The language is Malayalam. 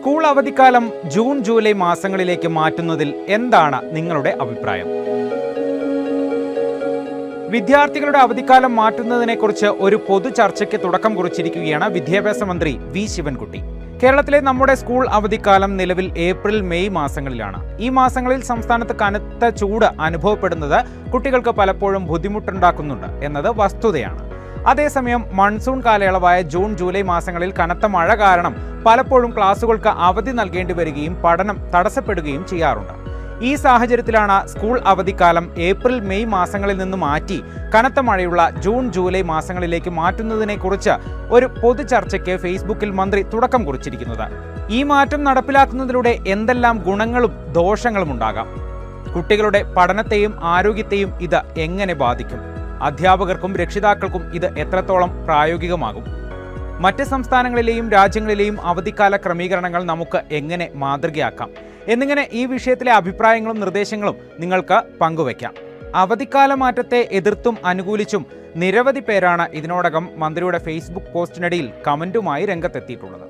സ്കൂൾ അവധിക്കാലം ജൂൺ ജൂലൈ മാസങ്ങളിലേക്ക് മാറ്റുന്നതിൽ എന്താണ് നിങ്ങളുടെ അഭിപ്രായം? വിദ്യാർത്ഥികളുടെ അവധിക്കാലം മാറ്റുന്നതിനെക്കുറിച്ച് ഒരു പൊതു ചർച്ചയ്ക്ക് തുടക്കം കുറിച്ചിരിക്കുകയാണ് വിദ്യാഭ്യാസ മന്ത്രി വി. ശിവൻകുട്ടി. കേരളത്തിലെ നമ്മുടെ സ്കൂൾ അവധിക്കാലം നിലവിൽ ഏപ്രിൽ മെയ് മാസങ്ങളിലാണ്. ഈ മാസങ്ങളിൽ സംസ്ഥാനത്ത് കനത്ത ചൂട് അനുഭവപ്പെടുന്നത് കുട്ടികൾക്ക് പലപ്പോഴും ബുദ്ധിമുട്ടുണ്ടാക്കുന്നുണ്ട് എന്നത് വസ്തുതയാണ്. അതേസമയം മൺസൂൺ കാലയളവായ ജൂൺ ജൂലൈ മാസങ്ങളിൽ കനത്ത മഴ കാരണം പലപ്പോഴും ക്ലാസുകൾക്ക് അവധി നൽകേണ്ടി വരികയും പഠനം തടസ്സപ്പെടുകയും ചെയ്യാറുണ്ട്. ഈ സാഹചര്യത്തിലാണ് സ്കൂൾ അവധിക്കാലം ഏപ്രിൽ മെയ് മാസങ്ങളിൽ നിന്ന് മാറ്റി കനത്ത മഴയുള്ള ജൂൺ ജൂലൈ മാസങ്ങളിലേക്ക് മാറ്റുന്നതിനെക്കുറിച്ച് ഒരു പൊതു ചർച്ചയ്ക്ക് ഫേസ്ബുക്കിൽ മന്ത്രി തുടക്കം കുറിച്ചിരിക്കുന്നത്. ഈ മാറ്റം നടപ്പിലാക്കുന്നതിലൂടെ എന്തെല്ലാം ഗുണങ്ങളും ദോഷങ്ങളും ഉണ്ടാകാം? കുട്ടികളുടെ പഠനത്തെയും ആരോഗ്യത്തെയും ഇത് എങ്ങനെ ബാധിക്കും? അധ്യാപകർക്കും രക്ഷിതാക്കൾക്കും ഇത് എത്രത്തോളം പ്രായോഗികമാകും? മറ്റ് സംസ്ഥാനങ്ങളിലെയും രാജ്യങ്ങളിലെയും അവധിക്കാല ക്രമീകരണങ്ങൾ നമുക്ക് എങ്ങനെ മാതൃകയാക്കാം? എന്നിങ്ങനെ ഈ വിഷയത്തിലെ അഭിപ്രായങ്ങളും നിർദ്ദേശങ്ങളും നിങ്ങൾക്ക് പങ്കുവയ്ക്കാം. അവധിക്കാല മാറ്റത്തെ എതിർത്തും അനുകൂലിച്ചും നിരവധി പേരാണ് ഇതിനോടകം മന്ത്രിയുടെ ഫേസ്ബുക്ക് പോസ്റ്റിനിടയിൽ കമന്റുമായി രംഗത്തെത്തിയിട്ടുള്ളത്.